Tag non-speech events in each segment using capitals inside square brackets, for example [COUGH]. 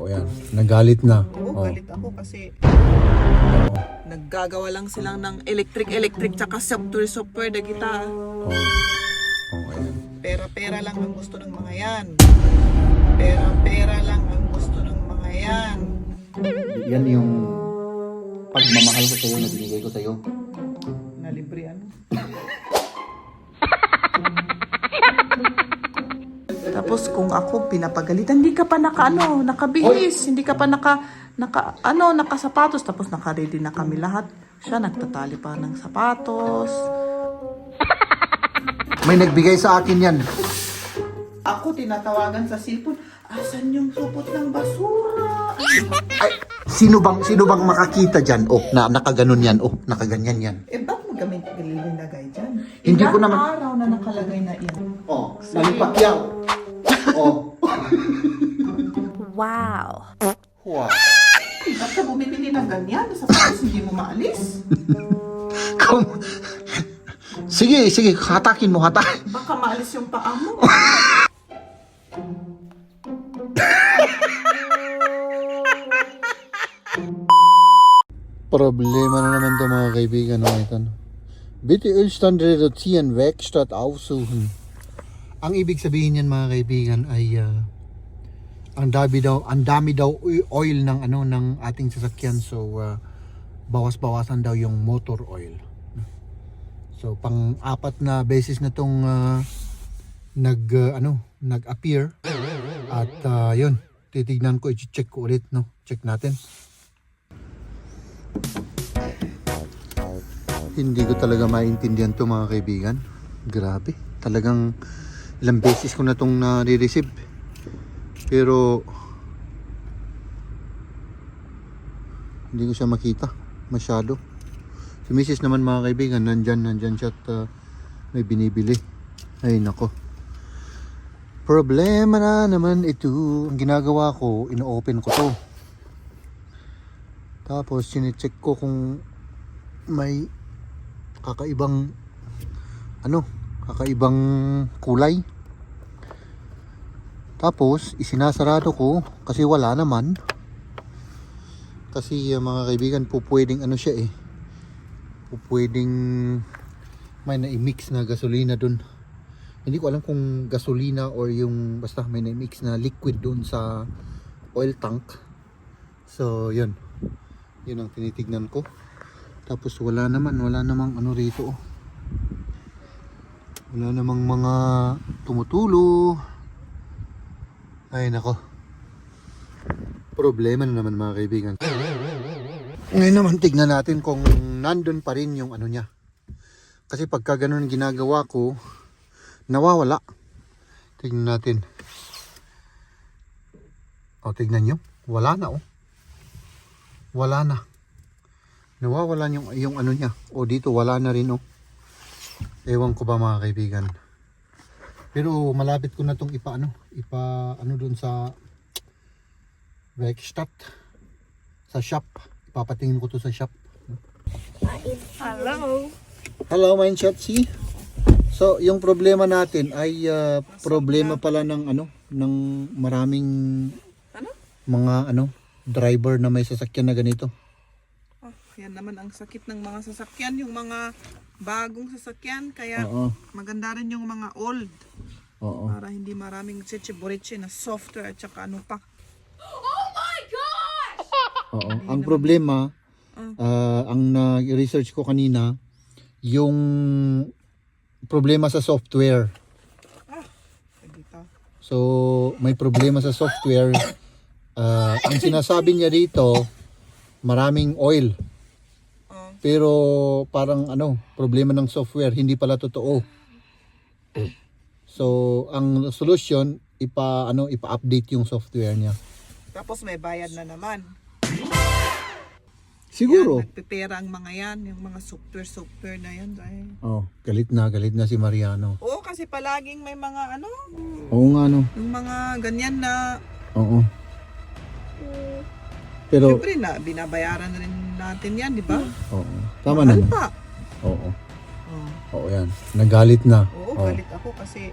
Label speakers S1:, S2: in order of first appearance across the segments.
S1: O yan, nagalit na.
S2: Oo,
S1: Oh.
S2: galit ako kasi naggagawa lang silang ng electric-electric tsaka software-software na kita.
S1: Oh. Oh, ayan.
S2: Pera-pera lang ang gusto ng mga yan. Pera-pera lang ang gusto ng mga yan.
S3: Yan yung pagmamahal ko sa'yo na binigay ko sa'yo.
S2: Nalibre ano? Tapos kung ako pinapagalitan, hindi ka pa naka ano, nakabihis, hindi ka pa naka naka ano, nakasapatos tapos naka-ready na kami lahat. Siya nagtatali pa ng sapatos. [LAUGHS]
S3: May nagbigay sa akin yan.
S2: Ako tinatawagan sa cellphone, asan yung supot ng basura?
S3: Ay, sino bang sino bang makakita diyan? Oh, na nakaganon yan. Oh, nakaganyan yan.
S2: Eh, ba't mo gamit nilagay dyan?
S3: Hindi ko naman-
S2: araw na nakalagay na yan.
S3: Oh, nalipat yan. Oh.
S4: Wow.
S3: Wow.
S2: Ba't ka bumibili ng ganyan? Sa patos hindi mo maalis?
S3: Kung... Sige, sige, hatakin mo, hatak.
S2: Baka maalis yung paa mo.
S1: Problema na naman to mga kaibigan. No, ito. Bitte Ölstand reduzieren, Werkstatt aufsuchen.
S3: Ang ibig sabihin niyan mga kaibigan ay ah, ang dami daw, ang dami daw oil ng ano ng ating sasakyan. So ah, bawas-bawasan daw yung motor oil. So pang apat na beses na tong ah, nag ah, ano, nag-appear at ah, yun, titignan ko, i-check ko ulit, no. Check natin.
S1: Hindi ko talaga maintindihan to mga kaibigan. Grabe. Talagang ilang beses ko na tong nare-receive. Pero hindi ko siya makita masyado. Si Mrs. naman mga kaibigan, nandyan, nandyan siya at uh, may binibili. Ay nako. Problema na naman ito. Ang ginagawa ko, ino-open ko to. Tapos, sinecheck ko kung may kakaibang ano, kakaibang kulay. Tapos, isinasarado ko kasi wala naman. Kasi uh, mga kaibigan, po pwedeng ano siya eh. Po pwedeng may na-mix na gasolina dun. Hindi ko alam kung gasolina or yung basta may na-mix na liquid dun sa oil tank. So, yun. Yun ang tinitignan ko. Tapos wala naman, wala namang ano rito. oh. Wala namang mga tumutulo. Ay nako. Problema na naman mga kaibigan. Ngayon naman tignan natin kung nandun pa rin yung ano niya. Kasi pagka ganun ginagawa ko, nawawala. Tignan natin. O tignan nyo, wala na oh. Wala na nawawala yung, yung ano niya. O dito wala na rin oh. Ewan ko ba mga kaibigan. Pero malapit ko na tong ipa ano, ipa ano dun sa Werkstatt sa shop. Ipapatingin ko to sa shop.
S4: Hello.
S1: Hello, mein Schatzi. So, yung problema natin ay ah, problema pala ng ano, ng maraming
S2: Ano?
S1: mga ano, driver na may sasakyan na ganito.
S2: Oh, yan naman ang sakit ng mga sasakyan, yung mga bagong sasakyan. Kaya
S1: Oo.
S2: maganda rin yung mga old.
S1: Oo.
S2: Para hindi maraming chichi-borichi na software at saka ano pa.
S1: Oo. Ang problema,
S2: Mm.
S1: ah, ang na-research ko kanina, yung problema sa software.
S2: Dito.
S1: So, may problema sa software. Ah, ang sinasabi niya dito, maraming oil. Pero parang ano, problema ng software, hindi pala totoo. So, ang solution, ipa ano, ipa-update yung software niya.
S2: Tapos may bayad na naman.
S1: Siguro.
S2: Yan, nagpipera ang mga yan, yung mga software-software na yan. Dahil...
S1: Oh, galit na, galit na si Mariano.
S2: Oo, kasi palaging may mga ano,
S1: Oo nga no.
S2: yung mga ganyan na,
S1: Oo. Pero,
S2: syempre na, binabayaran na rin natin yan, di ba?
S1: oo. Tama
S2: Mahal
S1: naman.
S2: pa.
S1: Oo.
S2: Oo,
S1: Oo yan. Nagalit na.
S2: Oo,
S1: Oo.
S2: galit ako kasi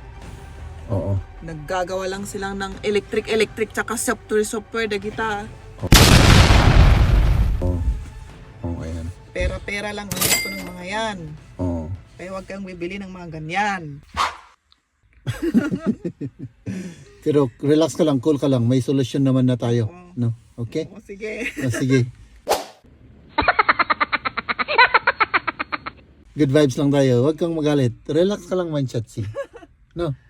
S1: Oo.
S2: Naggagawa lang silang ng electric-electric tsaka software-software na kita.
S1: Oo. Oo, ayan.
S2: Pera-pera lang ang gusto ng mga yan.
S1: Oo.
S2: Kaya huwag kang bibili ng mga ganyan. [LAUGHS]
S1: Pero relax ka lang, cool ka lang. May solusyon naman na tayo. No? Okay?
S2: O sige.
S1: Ah, [LAUGHS] sige. Good vibes lang tayo. Huwag kang magalit. Relax ka lang man, Chatsi. No? [LAUGHS]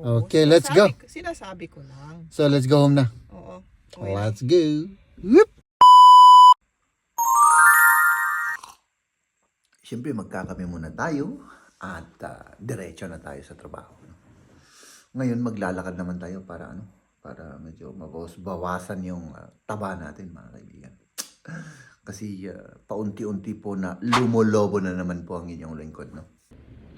S1: Okay, let's go.
S2: Sinasabi- Sinasabi ko lang.
S1: So, let's go home na.
S2: Oo.
S1: Let's go. Whoop! Siyempre, magkakape muna tayo at ah, diretso na tayo sa trabaho. Ngayon, maglalakad naman tayo para ano, para medyo mabawas-bawasan yung ah, taba natin, mga kaibigan. Kasi ah, paunti-unti po na lumolobo na naman po ang inyong lingkod, no?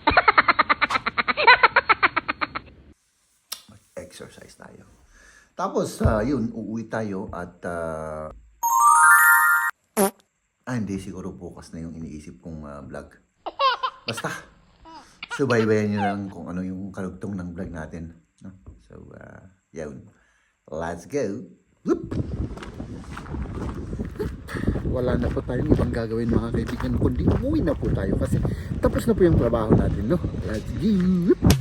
S1: [LAUGHS] Mag-exercise tayo. Tapos, ah, yun, uuwi tayo at ah, ah, hindi, siguro bukas na yung iniisip kong ah, vlog. Basta, subaybayan nyo lang kung ano yung karugtong ng vlog natin. No? So, uh, yun. Let's go. Whoop! Wala na po tayong ibang gagawin mga kaibigan, kundi umuwi na po tayo kasi tapos na po yung trabaho natin, no? Let's go!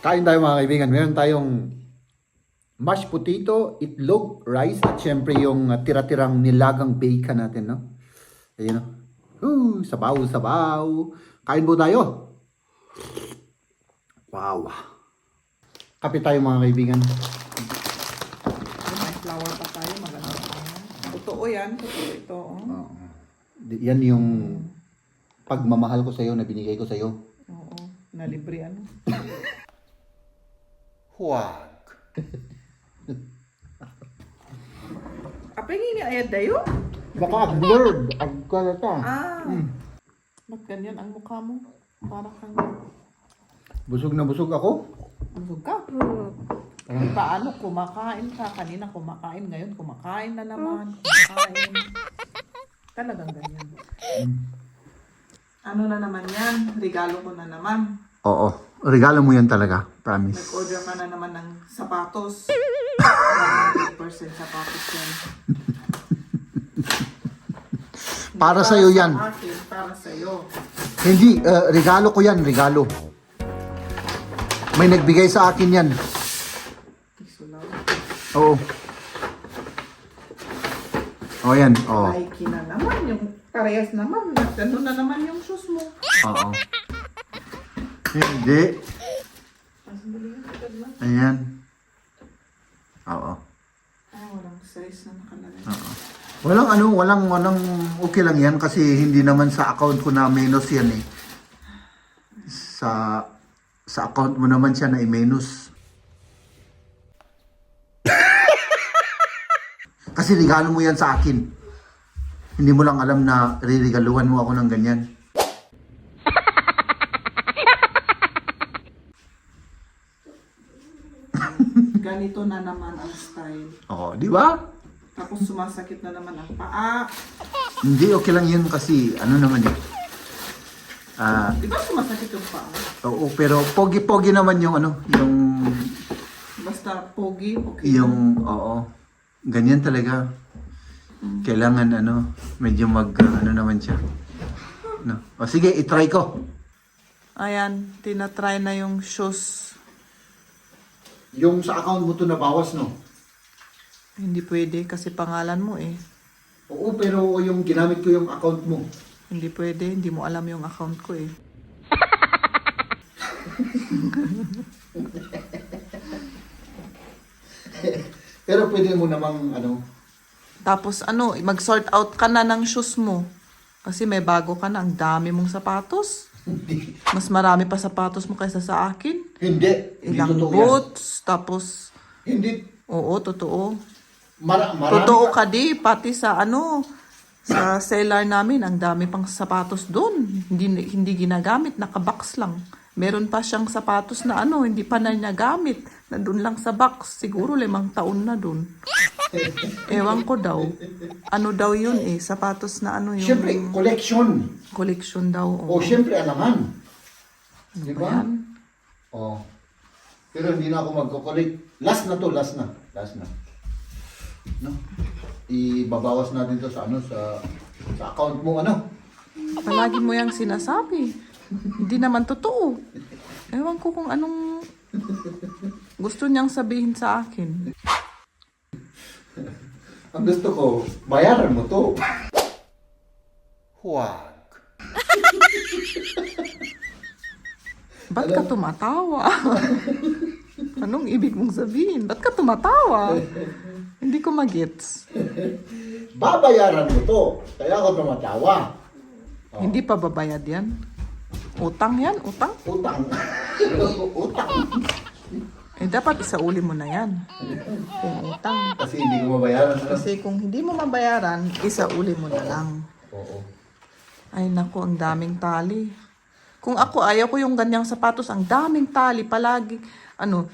S1: Kain tayo mga kaibigan. Meron tayong mashed potato, itlog, rice, at syempre yung uh, tira-tirang nilagang bacon natin, no? Ayun, no? Uh, sabaw, sabaw. Kain po tayo. Wow. Kape tayo mga kaibigan.
S2: May flower pa tayo. Maganda. Totoo yan. Totoo ito. Oh.
S1: Di- Yan yung pagmamahal ko sa'yo na binigay ko sa'yo.
S2: Oo. Nalibre ano. [LAUGHS]
S1: Huwag. [LAUGHS]
S2: Apa yung iniayad dayo?
S1: Baka blurred. Agkalata.
S2: Ah. Ba't ganyan ang mukha mo? Para kang
S1: Busog na busog ako.
S2: busog ka. Parang paano kumakain ka? Kanina kumakain, ngayon kumakain na naman. Kumakain. Talagang ganyan. Ano na naman yan? Regalo ko na naman.
S1: Oo. Regalo mo yan talaga. Promise.
S2: Nag-order ka na naman ng sapatos. [LAUGHS] 100% sapatos yan. [LAUGHS]
S1: Para sa'yo yan.
S2: Sa akin, para sa'yo.
S1: Hindi, uh, regalo ko yan, regalo. May nagbigay sa akin yan. Oo. Oh, yan. Oo.
S2: Nike na naman. Yung parehas naman. Ganun na naman yung shoes mo.
S1: Oo. Hindi. Ayan. Oo.
S2: Walang size na nakalagay.
S1: Oo. Walang ano, walang, walang okay lang yan kasi hindi naman sa account ko na minus yan eh. Sa, sa account mo naman siya na i-minus. kasi regalo mo yan sa akin. Hindi mo lang alam na riregaluhan mo ako ng ganyan.
S2: Ganito na naman ang style.
S1: Oo, di ba?
S2: Tapos sumasakit na naman ang paa.
S1: Hindi, okay lang yun kasi ano naman eh. Ah,
S2: Di ba sumasakit yung paa?
S1: oo, pero pogi-pogi naman yung ano, yung
S2: Basta pogi, okay.
S1: yung oo. Ganyan talaga. Kailangan ano, medyo mag uh, ano naman siya. No. O sige, i-try ko.
S2: Ayan, tinatry na yung shoes.
S1: Yung sa account mo to nabawas, no?
S2: Hindi pwede kasi pangalan mo eh.
S1: Oo, pero yung ginamit ko yung account mo.
S2: Hindi pwede, hindi mo alam yung account ko eh. [LAUGHS]
S1: Pero pwede mo namang ano,
S2: Tapos ano, mag-sort out ka na ng shoes mo. Kasi may bago ka na, ang dami mong sapatos. Mas marami pa sapatos mo kaysa sa akin.
S1: Hindi. Hindi
S2: Ilang
S1: yan.
S2: boots, tapos,
S1: Hindi.
S2: oo, totoo.
S1: Mara, marami
S2: Totoo
S1: pa-
S2: ka di, pati sa ano, sa cellar namin, ang dami pang sapatos doon. Hindi, hindi ginagamit, nakabox lang. Meron pa siyang sapatos na ano, hindi pa na niya gamit. Nandun lang sa box. Siguro limang taon na dun. [LAUGHS] Ewan ko daw. Ano daw yun eh. Sapatos na ano yung
S1: Siyempre, collection.
S2: collection daw.
S1: O
S2: Oh.
S1: siyempre, alaman. Di ba?
S2: Ayan.
S1: Oh. Pero hindi na ako magko-collect. Last na to, last na. Last na. No? Ibabawas natin to sa ano sa sa account mo ano.
S2: Palagi mo yung sinasabi. Hindi naman totoo. Ewan ko kung anong gusto niyang sabihin sa akin.
S1: Ang gusto ko, bayaran mo to. Huwag. [LAUGHS]
S2: Ba't ka tumatawa? [LAUGHS] Anong ibig mong sabihin? Ba't ka tumatawa? Hindi ko magets.
S1: Babayaran mo to. Kaya ako tumatawa.
S2: Hindi pa babayad yan? Utang yan? Utang?
S1: Utang. [LAUGHS] Utang.
S2: Eh, dapat isauli mo na yan. Kung utang.
S1: Kasi hindi ko mabayaran. Ano?
S2: Kasi kung hindi mo mabayaran, isauli mo na lang.
S1: Oo.
S2: Ay naku, ang daming tali. Kung ako, ayaw ko yung ganyang sapatos, ang daming tali, palagi, ano,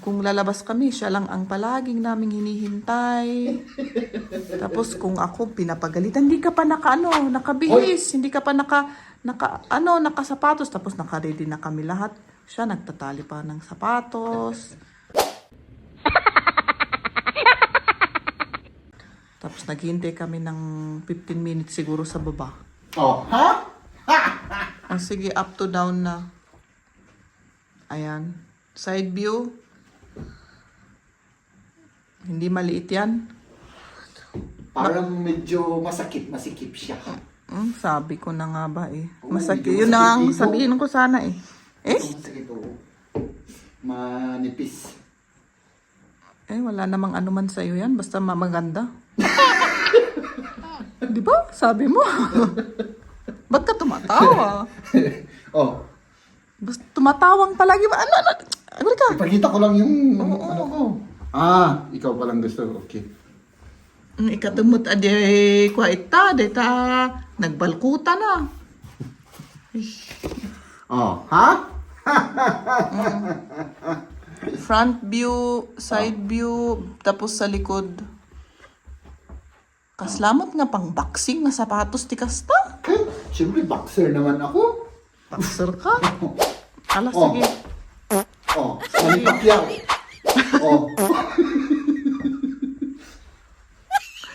S2: kung lalabas kami, siya lang ang palaging naming hinihintay. Tapos kung ako pinapagalitan, hindi ka pa naka, ano, nakabihis, hindi ka pa naka, naka, ano, nakasapatos, tapos naka-ready na kami lahat. Siya nagtatali pa ng sapatos. Tapos naghihintay kami ng 15 minutes siguro sa baba.
S1: Oh, ha?
S2: Ah, sige, up to down na. Ayan. Side view. Hindi maliit yan.
S1: Parang medyo masakit, masikip siya.
S2: Hmm, sabi ko na nga ba eh.
S1: Oo,
S2: Masakit.
S1: medyo
S2: Yun na ang
S1: masakit dito.
S2: sabihin ko sana eh. Eh?
S1: Masakit oo. Manipis.
S2: Eh, wala namang ano man sa'yo yan. Basta ma- maganda. [LAUGHS] Di ba? Sabi mo. [LAUGHS] Ba't ka tumatawa? [LAUGHS]
S1: oh,
S2: Basta tumatawang palagi ba? Ano, ano? Ano ka?
S1: ipakita ko lang yung ano ko. Ah, ikaw palang gusto. Okay.
S2: Mm, Ikatumot ade kwa ita, ta nagbalkuta na.
S1: Oh, ha?
S2: Front view, side view, tapos sa likod. Kaslamot nga pang boxing na sapatos ti kasta.
S1: Eh, Siyempre, boxer naman ako.
S2: Boxer ka. [LAUGHS] Ala,
S1: Oh.
S2: sige.
S1: Oh, Manny Pacquiao. Oh.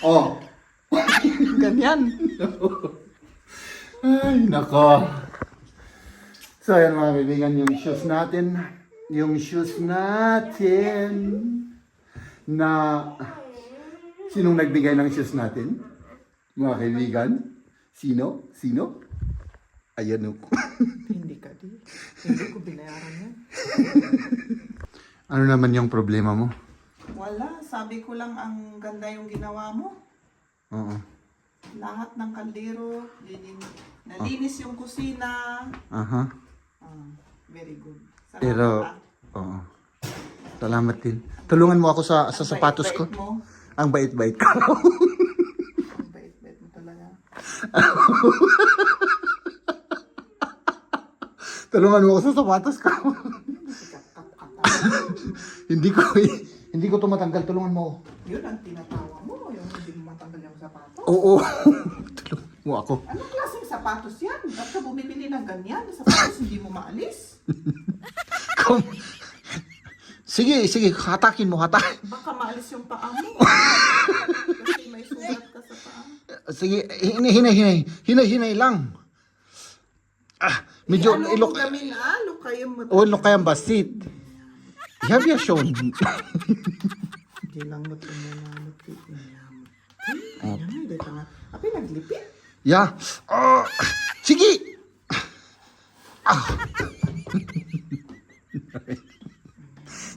S1: [LAUGHS] oh.
S2: Ganyan.
S1: Ay, nako. So, ayan mga kaibigan, yung shoes natin. Yung shoes natin na sinong nagbigay ng shoes natin? Mga kaibigan? Sino? Sino? Ayan o. [LAUGHS]
S2: Hindi ka di. Hindi ko binayaran yan. [LAUGHS]
S1: ano naman yung problema mo?
S2: Wala. Sabi ko lang ang ganda yung ginawa mo.
S1: Oo.
S2: Lahat ng kaldero, linin, nalinis yung kusina.
S1: Aha.
S2: Ah, very good. Salamat,
S1: Pero,
S2: ah.
S1: oo. Salamat din. Tulungan mo ako sa, sa sapatos ko.
S2: Bait-bait mo.
S1: Ang bait-bait ko.
S2: Ang bait-bait mo talaga. [LAUGHS]
S1: Tulungan mo ako sa sapatos ko. [LAUGHS] hindi ko hindi ko to matanggal. Tulungan mo ako.
S2: Yun ang tinatawa mo, yung hindi mo matanggal yung sapatos.
S1: Oo. [LAUGHS] Tulungan mo ako.
S2: Anong klaseng sapatos yan? Ba't ka bumibili ng ganyan? Sapatos hindi mo maalis?
S1: Sige, sige. Hatakin mo, hatakin.
S2: Kasi may sugat [LAUGHS] ka sa paa.
S1: Sige, hinay, hinay, hinay. Hinay, hinay lang. Ah, medyo
S2: ano
S1: ilok.
S2: mo gamin ah? Look kayo mo.
S1: O, ilok kayang basit. Have you shown?
S2: Hindi lang mo ito mo na lupit niya. Ayan, hindi ka nga. Api, naglipit.
S1: Yeah. Ah, sige. Ah. [LAUGHS]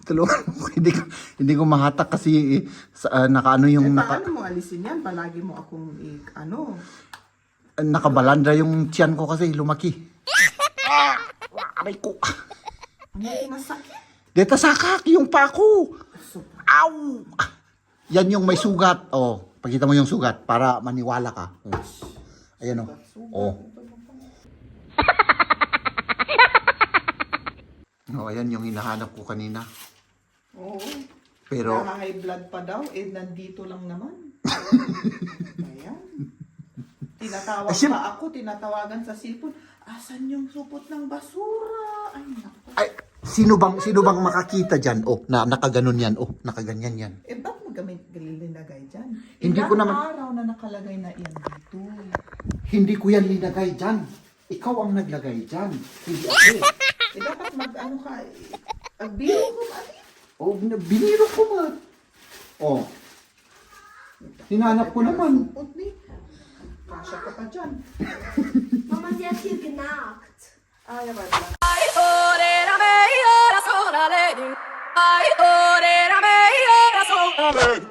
S1: Tulungan mo. hindi ko, hindi ko mahatak kasi sa, ah, nakaano yung
S2: Eh,
S1: naka,
S2: paano mo alisin yan? Palagi mo akong, i- ano,
S1: nakabalandra yung tiyan ko kasi lumaki. Ah, aray ko.
S2: ano yung?
S1: Deta sakak yung pako. Ow! Yan yung may sugat. Oh, pakita mo yung sugat para maniwala ka. Oh. Ayan oh. Oh. [LAUGHS] Oh, ayan yung hinahanap ko kanina.
S2: Oo.
S1: Pero
S2: Pero high blood pa daw, eh nandito lang naman. [LAUGHS] Ayan. Tinatawag
S1: Ay, siyem-
S2: pa ako, tinatawagan sa cellphone. Asan yung supot ng basura? Ay, naku.
S1: ay sino bang sino bang makakita diyan? Oh, na nakaganon yan. Oh, nakaganyan yan.
S2: Eh, ba't mo gamit linagay dyan?
S1: Hindi ko
S2: Ilang
S1: naman-
S2: araw na nakalagay na yan dito.
S1: Hindi ko yan linagay diyan. Ikaw ang naglagay diyan. Hindi ako.
S2: Eh, dapat mag, ano ka, eh, agbiro ko, ano
S1: Oh, biniro ko nga. Oh. Hinanap ko naman.
S2: Kasha ka pa dyan. [LAUGHS]
S4: Mama, sie hat hier genagt. Ah, ja, warte.
S2: Ay, ore, rame, ora, sora, le, ay, ore, rame, ora, sora, le.